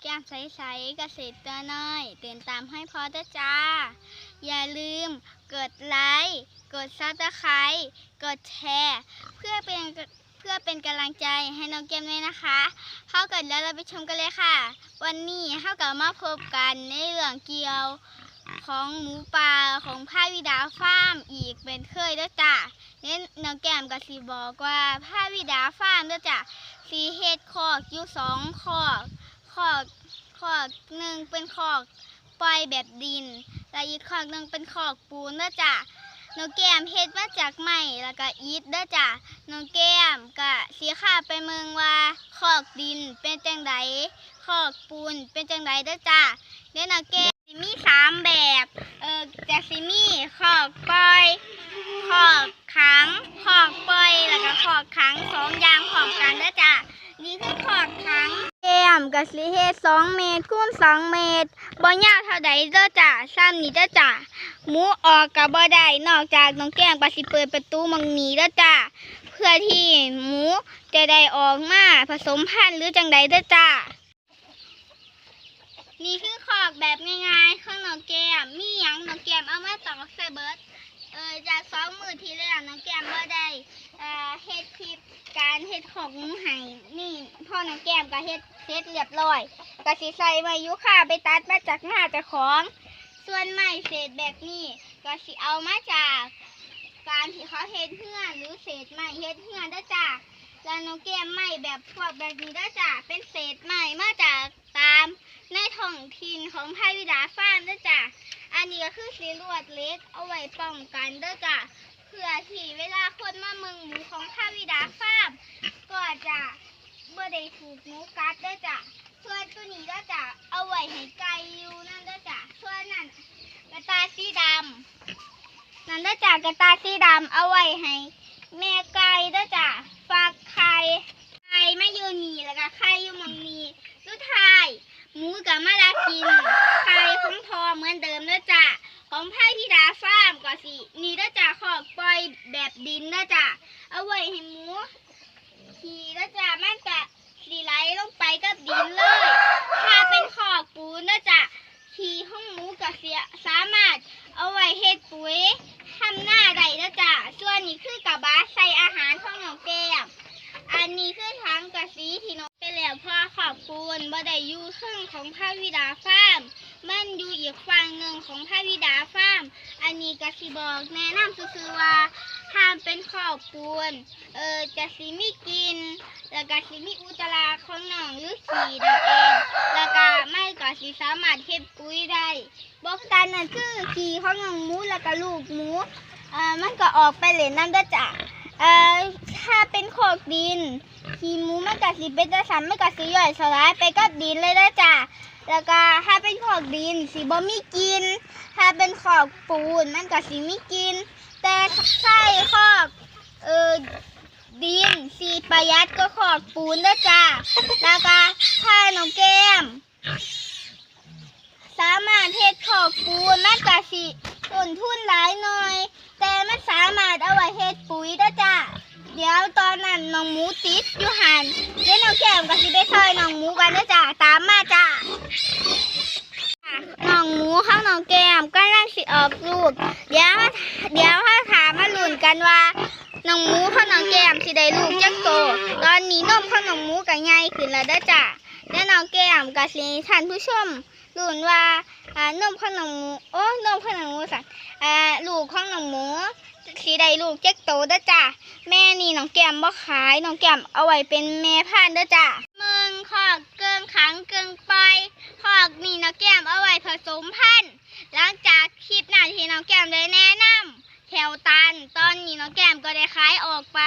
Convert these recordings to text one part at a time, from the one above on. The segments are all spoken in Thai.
แก้มใสๆเกษตรตัวน้อยเตือนตามให้พอเด้อจ้า อย่าลืมกดไลค์ กดซับสไครต์กดแชร์ เพื่อเป็นเพื่อเป็นกำลังใจให้น้องเกมด้วยนะคะ เข้ากันแล้วเราไปชมกันเลยค่ะ วันนี้เข้ากับมาพบกันในเรื่องเกี่ยวของหมูป่าของพาวิดาฟาร์มอีกเป็นเคยเด้อจ้ะเน้นน้องแก้มก็สิบอกว่าพาวิดาฟาร์มเด้อจ้ะสีเฮ็ดคอกอยู่สองคอก คอกคอกหนึ่งเป็นคอกปล่อยแบบดิน และอีกคอกหนึ่งเป็นคอกปูนเด้อจ้ะน้องแก้มเฮ็ดมาจากไม้แล้วก็อิฐเด้อจ้ะน้องแก้มก็สีข้าไปเมืองว่าคอกดินเป็นจังไดคอกปูนเป็นจังไดเด้อจ้ะเดี๋ยวน้องแก้มสิมีสามแบบเออจะสิมีขอกปล่อยขอกขังขอกปล่อยแล้วก็ขอกขังสองอย่างพร้อมกันเด้อจ้ะนี่คือขอกขัง แก้มกับสิเฮ็ดสองเมตรคูณสองเมตรบ่ยาวเท่าใดเด้อจ้ะซ้ำนี้เด้อจ้ะหมูออกกับบ่ได้นอกจากน้องแก้มก็สิเปิดประตูมังนี้เด้อจ้ะเพื่อที่หมูจะได้ออกมาผสมพันธุ์หรือจังใดเด้อจ้ะนี่คือขอกแบบง่ายๆข้างน้องแก้มมีหยังน้องแก้มเอามาตอกใส่เบิร์ดเออจากสองมือที่แล้วน้องแก้มบ่ได้เอ่อเฮ็ดคลิปการเฮ็ดของหมูไห้นี่พ่อน้องแก้มก็เฮ็ด เสร็จเรียบร้อยก็สิใส่ไว้ยุค่าไปตัดมาจากหน้าจ้าของ ส่วนไม้เศษแบบนี้ก็สิเอามาจาก การที่เขาเฮ็ดเฮือนหรือเศษไม้เฮ็ดเฮือนเด้จ้าแล้วน้องแก้มไม้แบบพวกแบบนี้เด้จ้ะเป็นเศษไม้มาจากตามในท้องถิ่นของไพวิดาฟาร์มเด้จ้ะอันนี้ก็คือสีลวดเล็กเอาไว้ป้องกันเด้จ้ะเพื่อที่เวลาคนมาเมืองหมูของไพวิดาฟาร์มก็จะ ได้ถูกหมูกัดด้อจ้ะส่วนตัวนี้เด้จ้ะเอาไว้ให้ไก่อยู่นั่นด้อจ้ะส่วนนั่นกระตายสีดำนั่นด้อจ้ะกระตายสีดำเอาไว้ให้แม่ไก่ด้อจ้ะฝากไข่ไข่มาอยู่นี่แล้วก็ไข่อยู่หมองนี้สุดท้ายหมูกับมาลากินไข่ของทอเหมือนเดิมเด้อจ้ะของไผ่พิดาฟาร์มก็สินี่เด้อจ้ะขอกปล่อยแบบดินเด้อจ้ะเอาไว้ให้หมูขี่เด้อจ้ะมันจะสีไหลลงไปกับดินเลย ถ้าเป็นขอกปูนเด้อจ้ะขี่ห้องหมูก็เสียสามารถเอาไว้เฮ็ดปุ๋ย ทำหน้าใดแล้วจ้ะ ส่วนนี้คือกระบะใส่อาหารของน้องแก้ม อันนี้คือทั้งกระสีที่น้องไปแล้วพ่อขอบคุณบ่ได้อยู่ครึ่งของพระวิดาฟาร์ม มันอยู่อีกฝั่งหนึ่ง ของพระวิดาฟาร์มอันนี้กสิบอกแนะนำซื่อว่าห้ามเป็นขอบปูนเออจะสิมีกิน แล้วก็สิมีอุจจาระของน้องหรือขี่นั่นเองแล้วก็ไม่ก็สิสามารถเฮ็ดปุ๋ยได้บอกกันนั่นคือขี่ของน้องหมูแล้วก็ลูกหมูเอ่อมันก็ออกไปเล่นน้ำเด้จ้ะเอ่อถ้าเป็นโขกดินขี่หมูมันก็สิเป็นจังซั่นมันก็สิย่อยสลายไปกับดินเลยเด้จ้ะ แล้วก็ถ้าเป็นขอกดินสิบ่มีกิน ถ้าเป็นขอกปูนมันก็สิมีกิน แต่ใช่ขอกเออดินสีประหยัดก็ขอกปูนเด้อจ้ะแล้วก็ถ้าน้องแก้ม สามารถเฮ็ดขอกปูนมันก็สิต้นทุนหลายหน่อย แต่มันสามารถเอาไว้เฮ็ดปุ๋ยได้อจ้ะเดี๋ยวตอนนั้นน้องหมูติดอยู่หันเดี๋ยวน้องแก้มก็สิไปซอยน้องหมูกันเด้อจ้ะตามมาจ้ะ น้องหมูข้างน้องแก้มก็ลังสิออกลูก เดี๋ยวมาเดี๋ยวถ้าถามมาลุ้นกันว่าน้องหมูข้างน้องแก้มสิได้ลูกจักโต ตอนนี้นมข้างน้องหมูก็ใหญ่ขึ้นแล้วเด้อจ้ะแล้วน้องแก้มก็สิให้ท่านผู้ชมรุ่นว่าอ่านมขนมหมูโอ้นมขนมหมูสัตว์อ่าลูกของน้องหมู สีใดลูกเจ๊กโตเด้อจ้ะแม่นี่น้องแก้มบ่ขายน้องแก้มเอาไว้เป็นแม่พันธุ์เด้อจ้ะมึงขอกเกิงขังเกิงปล่อยขอกนี่น้องแก้มเอาไว้ผสมพันธุ์หลังจากคลิปหน้าที่น้องแก้มได้แนะนำแถวตันตอนนี้น้องแก้มก็ได้ขายออกไป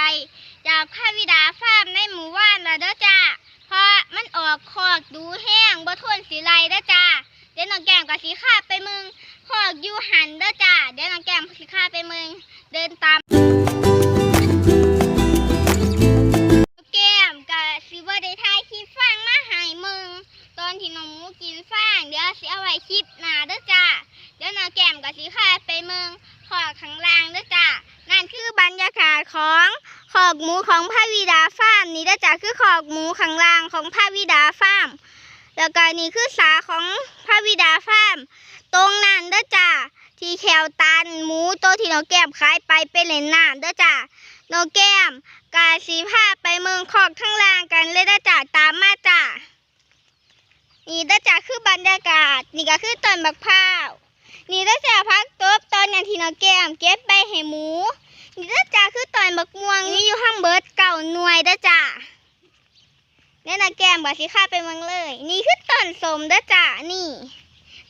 จากพระวิดาฟาร์มในหมู่บ้านล้วเด้อจ้ะเพราะมันออกคอกดูแห้งบ่ทนสีไรเด้อจ้าเดี๋ยวน้องแก้มกับสีข้าไปมึง อกอยู่หันเด้อจ้า เดี๋ยวน้องแก้มสีข้าไปเมืองเดินตาม แล้วก็นี่คือสาของพระบิดาฟาร์มตรงนั้นเด้อจ้าที่แควตันหมูตัวที่น้องแก้มขายไปเป็นเหรนน้ำเด้อจ้าน้องแก้มกาสีผ้าไปเมืองคอกทั้งล่างกันเลยเด้อจ้าตามมาจ้านี่เด้อจ้าคือบรรยากาศ นี่ก็คือต้นบักพร้าวนี่เด้อจ้าพักตบตอนอย่างที่น้องแก้มเก็บไปให้หมูนี่เด้อจ้าคือต้นบักม่วงนี่อยู่ห้างเบิร์ดเก่าหน่วยเด้อจ้า นี่นะแก้มบาสิข้าไปเมืองเลย นี่คือต้นสมด้จ้ะนี่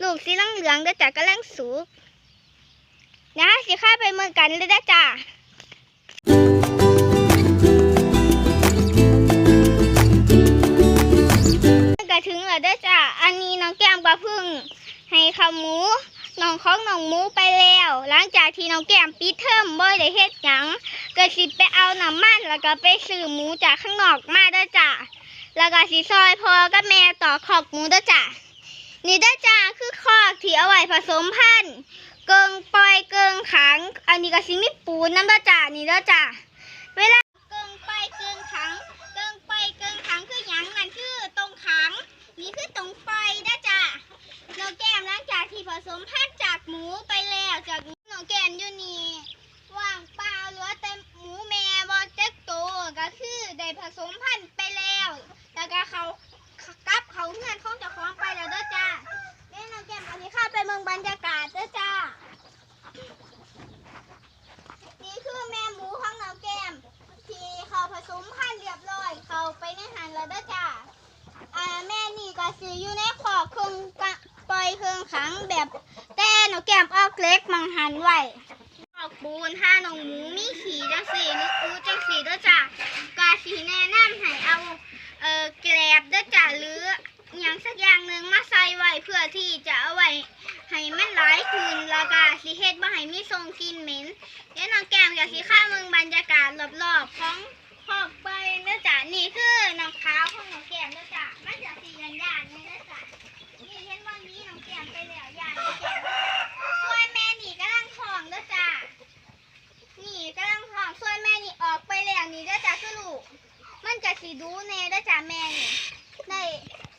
ลูกสีเหลืองๆเด้จ้ะกำลังสุกนะสิข้าไปเมืองกันเลยด้อจ้ะก็ถึงแล้วด้จ้ะอันนี้น้องแก้มก็เพึ่ง ให้ข้าวหมูน้องของน้องหมูไปแล้ว หลังจากที่น้องแก้มปิดเทอมบ่ได้เฮ็ดหยังก็สิไปเอาน้ำมันแล้วก็ไปซื้อหมูจากข้างนอกมาด้จ้ะ แล้วก็สีซอยพอกับแม่ต่อขอกหมูด้จ้ะนี่ด้จ้าคือคอกที่เอาไว้ผสมพันธุ์เกิงปล่อยเกิงขัง อันนี้ก็สิมีปูนน้ำด้จ้านี่ด้จ้าเวลาเกิงปล่อยเกิงขัง เกิงปล่อยเกิงขังคือหยังนั่นคือตรงขังนี่คือตรงปล่อยเด้อจ้าน้องแก้มหลังจากที่ผสมพันธุ์จากหมูไปแล้วจากน้องแก้มอยู่นี่ว่างเปล่าเหลือแต่หมูแม่บอเจ็กโตวก็คือได้ผสมพันธุ์ไปแล้ว แล้วก็เขากลับเขาเงื่อนของเจ้าของไปแล้วเด้อจ้าแม่น้องแก้มอันนี้ข้าไปเมืองบรรยากาศเด้อจ้า นี่คือแม่หมูของน้องแก้ม ที่เขาผสมพันธุ์เรียบร้อย เขาไปในหันแล้วเด้อจ้า อ่าแม่นี่ก็สิอยู่ในขอกเครื่องกะปล่อยเครื่องขังแบบแต่น้องแก้มเออกเล็กมังหันไว้ขอกปูนถ้าน้อง หมูมีขี่จังสีนี่กูจังสีเด้อจ้ากาสีแนะนำให้เอาเออแกลบเด้อจ้ะหรืออย่างสักอย่างหนึ่งมาใส่ไว้เพื่อที่จะเอาไว้ให้มันหลายคืนแล้วก็สีเฮ็ดบ่ให้มีทรงกลินเหม็นเดี๋ยวน้องแก้มกับสีข้าเมืองบรรยากาศรอบๆของขอบไปเด้อจ้ะนี่คือน้องขาวของน้องแก้มเด้อจ้ะมันจะสีย่านๆนี่เด้อจ้ะนี่เห็นว่านี้น้องแก้มไปแล้วย่านน้องแก้มเด้อจ้ะส่วนแม่นี่กำลังท้องเด้อจ้ะนี่กำลังท้องส่วนแม่นี่ออกไปแล้วนี่เด้อจ้ะคือลูก มันจะสีดูแน่ได้อจ้าแม่นี่ได้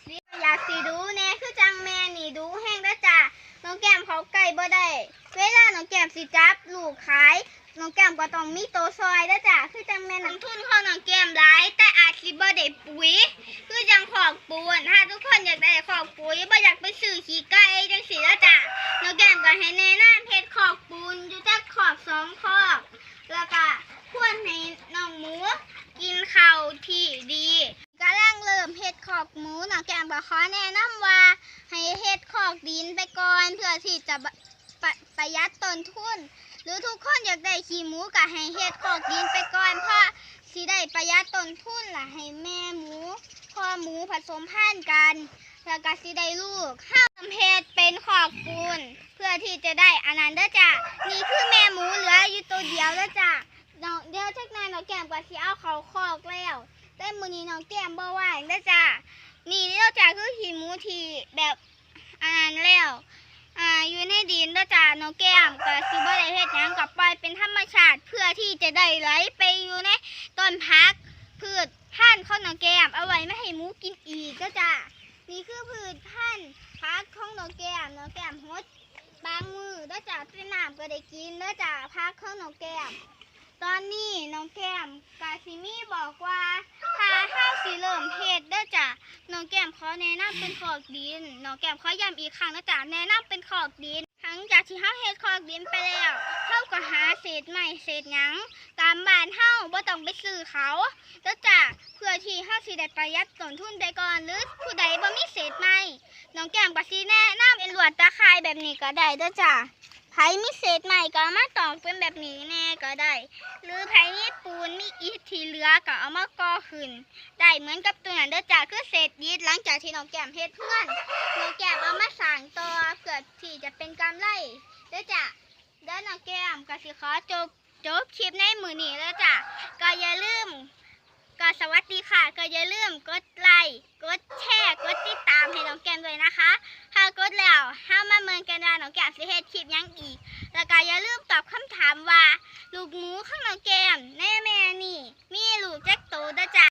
สิอยาก สีดูแน่คือจังแม่นี่ดูแห้งได้อจ้าน้องแก้มเขาไก่บ่ได้ เวลาน้องแก้มสิจับลูกขายน้องแก้มก็ต้องมีโตซอยได้อจ้าคือจังแม่น้ำทุนของน้องแก้มหลาย แต่อาจสิบ่ได้ปุ๋ย คือจังขอกปูนถ้าทุกคนอยากได้ขอกปุ๋ยบ่อยากไปซื้อขี้ไก่จังสีแล้วจ้าน้องแก้มก็ให้แนะนำเฮ็ดขอกปูนอยู่จักขอกสองขอกแล้วก็ควรให้น้องหมูกินข้าวที่ดี ริ่มเฮ็ดขอกหมูน้องแก้มก็ขอแนะนำว่า ให้เฮ็ดขอกดินไปก่อน เพื่อที่จะปประหยัดต้นทุน หรือทุกคนอยากได้ขี้หมูก็ให้เฮ็ดขอกดินไปก่อนเพราะสิได้ประหยัดต้นทุนล่ะให้แม่หมูพ่อหมูผสมพันธุ์กัน แล้วก็สิได้ลูกห้ามเฮ็ดเป็นขอกปูน เพื่อที่จะได้อันนั้นเด้อจ้ะนี่คือแม่หมูเหลืออยู่ตัวเดียวแล้วจ้ะน้องเดี๋ยวจักหนายน้องแก้มก็สิเอาเขาคอกแล้ว นี้น้องแก้มบ่ว่างเด้จ้านี่เด้จ้าคือขี้หมูทีแบบอันนั้นแล้วอ่าอยู่ในดินเด้จ้าน้องแก้มก็สิบ่ได้เฮ็ดหยังกับปล่อยเป็นธรรมชาติเพื่อที่จะได้ไหลไปอยู่ในต้นพักพืชพันธุ์ของน้องแก้มเอาไว้ไม่ให้หมูกินอีกเด้จ้านี่คือพืชพันธุ์พักของน้องแก้มน้องแก้มฮดบางมือเด้จ้าเป็นน้ำก็ได้กินเด้จ้าพักของน้องแก้ม ตอนนี้น้องแก้มกาซิมี่บอกว่าถ้าข้าวสีเริ่มเฮ็ดเด้อจ้ะน้องแก้มขอแนะนำเป็นขอกดินน้องแก้มขอย้ำอีกครั้งนะจ๊ะแนะนำเป็นขอกดินหลังจากที่เฮาเฮ็ดขอกดินไปแล้วเฮาก็หาเศษไม้เศษหยังตามบ้านเฮาบ่ต้องไปซื้อเขาเด้อจ้ะเพื่อที่เฮาสิได้ประหยัดต้นทุนได้ก่อนหรือผู้ใดบ่มีเศษไม้น้องแก้มก็สิแนะนำเป็นลวดตะข่ายแบบนี้ก็ได้เด้อจ้ะ ไผมีเศษไม้ก็เอามาตอกเป็นแบบนี้แน่ก็ได้ หรือไผมีปูนมีอิฐที่เหลือก็เอามาก่อขึ้น ได้เหมือนกับตัวนั้นเด้อจ้าคือเศษยิดหลังจากที่น้องแก้มเฮ็ดเพื่อนน้องแก้มเอามาสางต่อเพื่อที่จะเป็นกำไรเด้อจ้าเด้อน้องแก้มก็สิขอจบจบคลิปในมือนี้แล้วจ้ะก็อย่าลืมก็สวัสดีค่ะ ก็อย่าลืมกดไลค์กดแชร์กดติดตามให้น้องแก้มด้วยนะคะากดแล้วห้ามมาเมินกันว่านองแก้มสิเหตุคลิปยังอีก แล้วก็อย่าลืมตอบคำถามว่า ลูกหมูข้างนองแก้มแน่แม่นี่ มีลูกแจ็คโตด้จ้ะ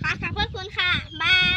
ขอขอบคุณค่ะ บาย